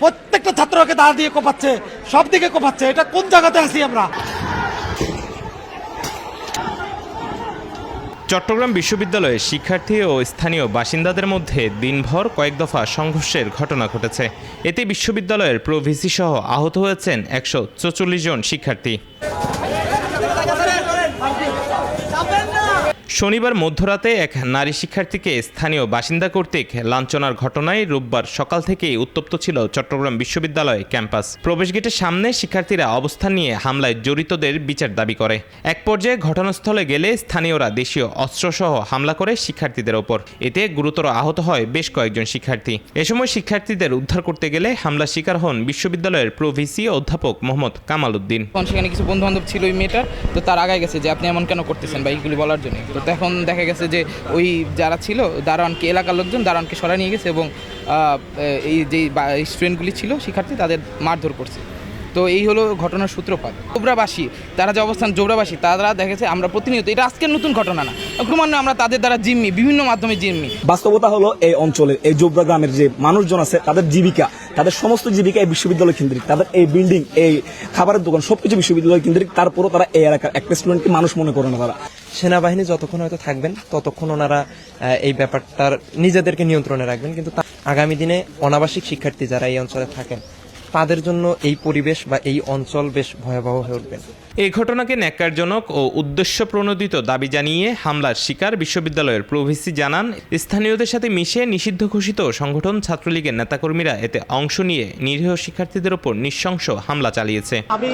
প্রত্যেকটা ছাত্রকে দাঁড় দিয়ে কোপাচ্ছে, সব দিকে কোপাচ্ছে। এটা কোন জায়গাতে আছি আমরা? চট্টগ্রাম বিশ্ববিদ্যালয়ে শিক্ষার্থী ও স্থানীয় বাসিন্দাদের মধ্যে দিনভর কয়েক দফা সংঘর্ষের ঘটনা ঘটেছে। এতে বিশ্ববিদ্যালয়ের প্রভিসি সহ আহত হয়েছেন একশো জন শিক্ষার্থী। শনিবার মধ্যরাতে এক নারী শিক্ষার্থীকে স্থানীয় বাসিন্দা কর্তৃক লাঞ্ছনার ঘটনায় রোববার সকাল থেকেই উত্তপ্ত ছিল চট্টগ্রাম বিশ্ববিদ্যালয় ক্যাম্পাস। প্রবেশ গেটের সামনে শিক্ষার্থীরা অবস্থান নিয়ে হামলায় জড়িতদের বিচার দাবি করে। এক পর্যায়ে ঘটনাস্থলে গেলে স্থানীয়রা দেশীয় অস্ত্রসহ হামলা করে শিক্ষার্থীদের ওপর। এতে গুরুতর আহত হয় বেশ কয়েকজন শিক্ষার্থী। এ সময় শিক্ষার্থীদের উদ্ধার করতে গেলে হামলার শিকার হন বিশ্ববিদ্যালয়ের প্রভিসি অধ্যাপক মোহাম্মদ কামাল উদ্দিন। সেখানে কিছু বন্ধু বান্ধব ছিল ওই মেয়েটার তো তার আগায় গেছে যে আপনি এমন কেন করতেছেন বা এইগুলি বলার জন্য তো এখন দেখা গেছে যে ওই যারা ছিল, দারোয়ানকে, এলাকার লোকজন দারোয়ানকে সরাই নিয়ে গেছে এবং এই যে স্টুডেন্টগুলি ছিল, শিক্ষার্থী তাদের মারধর করছে। তো এই হলো ঘটনার সূত্রপাত। জোবরাবাসী তারা যে অবস্থান জোবরাবাসী তারা দেখেছে আমরা প্রতিনিয়ত এটা আজকের নতুন ঘটনা না। ক্রমান্বয়ে আমরা তাদের দ্বারা জিম্মি বিভিন্ন মাধ্যমে জিম্মি। বাস্তবতা হলো এই অঞ্চলের এই জোবরা গ্রামের যে মানুষজন আছে তাদের জীবিকা তাদের সমস্ত জীবিকা এই বিশ্ববিদ্যালয় কেন্দ্রিক। তাদের এই বিল্ডিং এই খাবারের দোকান সবকিছু বিশ্ববিদ্যালয় কেন্দ্রিক। তারপরও তারা এই এলাকার একটা স্টুডেন্টকে মানুষ মনে করে না তারা। সেনাবাহিনী যতক্ষণ হয়তো থাকবেন ততক্ষণ ওনারা এই ব্যাপারটার নিজেদেরকে নিয়ন্ত্রণে রাখবেন। কিন্তু তা- আগামী দিনে অনাবাসিক শিক্ষার্থী যারা এই অঞ্চলে থাকেন তাদের জন্য এই পরিবেশ বা এই অঞ্চল বেশ ভয়াবহ হয়ে উঠবে। এই ঘটনাকে ন্যাক্কারজনক ও উদ্দেশ্য প্রণোদিত দাবি জানিয়ে হামলার শিকার বিশ্ববিদ্যালয়ের প্রভিসি জানান স্থানীয়দের সাথে মিশে নিষিদ্ধ ঘোষিত সংগঠন ছাত্রলীগের নেতাকর্মীরা এতে অংশ নিয়ে নিরীহ শিক্ষার্থীদের ওপর নৃশংস হামলা চালিয়েছে। আমি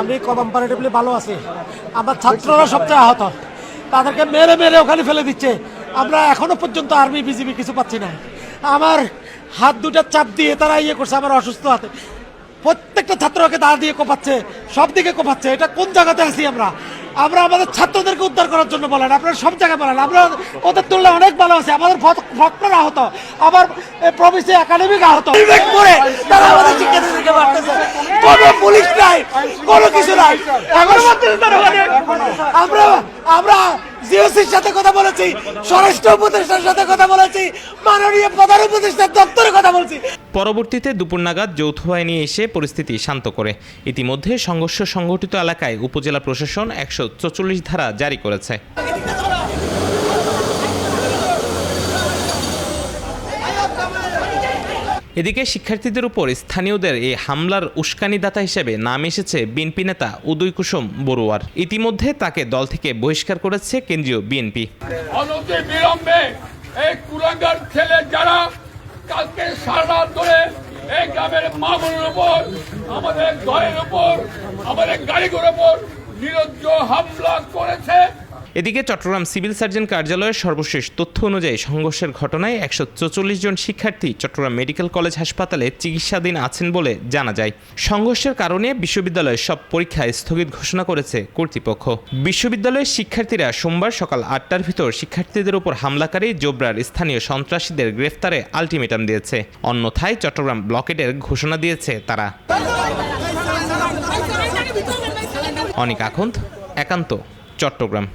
আমি কম্পারেটিভলি ভালো আছি। আমার ছাত্ররা সবচেয়ে আহত। তাদেরকে মেরে মেরে ওখানে ফেলে দিচ্ছে। আমরা এখনও পর্যন্ত আর্মি বিজিবি কিছু পাচ্ছি না। আমার হাত দুটা চাপ দিয়ে তারা ইয়ে করছে, আমার অসুস্থ হাতে। প্রত্যেকটা ছাত্রকে দাঁড় দিয়ে কোপাচ্ছে, সব দিকে কোপাচ্ছে। এটা কোন জায়গাতে আছি আমরা? আমরা আমাদের ছাত্রদেরকে উদ্ধার করার জন্য বলেন, আপনারা সব জায়গায় বলেন। আমরা ওদের তুলনায় অনেক ভালো আছি। আমাদের ভক্তরা আহত। আবার প্রভিসি একাডেমিক আহত। করে তারা আমাদের পুলিশ নাই, কোনো কিছু নাই। আমরা আমরা জিওসির সাথে কথা বলেছি, স্বরাষ্ট্র উপদেষ্টার সাথে কথা বলেছি, মাননীয় প্রধান উপদেষ্টার দপ্তরে কথা বলছি। পরবর্তীতে দুপুর নাগাদ যৌথ বাহিনী এসে পরিস্থিতি শান্ত করে। ইতিমধ্যে সংঘর্ষ সংঘটিত এলাকায় উপজেলা প্রশাসন একশো ধারা জারি করেছে। এদিকে শিক্ষার্থীদের উপর স্থানীয়দের এই হামলার উস্কানিদাতা হিসেবে নাম এসেছে বিএনপি নেতা উদয় কুসুম বড়ুয়ার। ইতিমধ্যে তাকে দল থেকে বহিষ্কার করেছে কেন্দ্রীয় বিএনপি। বিলম্বে এই কুলাঙ্গার ছেলে যারা কালকে সারা ধরে এই গ্রামের মা বোনের উপর, আমাদের ঘরের উপর, আমাদের গাড়িগুলোর উপর নিরজ্জ হামলা করেছে এদিকে চট্টগ্রাম সিভিল সার্জন কার্যালয়ের সর্বশেষ তথ্য অনুযায়ী সংঘর্ষের ঘটনায় একশো জন শিক্ষার্থী চট্টগ্রাম মেডিকেল কলেজ হাসপাতালে চিকিৎসাধীন আছেন বলে জানা যায়। সংঘর্ষের কারণে বিশ্ববিদ্যালয়ের সব পরীক্ষা স্থগিত ঘোষণা করেছে কর্তৃপক্ষ। বিশ্ববিদ্যালয়ের শিক্ষার্থীরা সোমবার সকাল আটটার ভিতর শিক্ষার্থীদের উপর হামলাকারী জোবরার স্থানীয় সন্ত্রাসীদের গ্রেফতারে আলটিমেটাম দিয়েছে। অন্যথায় চট্টগ্রাম ব্লকেটের ঘোষণা দিয়েছে তারা। অনিক আখন্দ একান্ত, চট্টগ্রাম।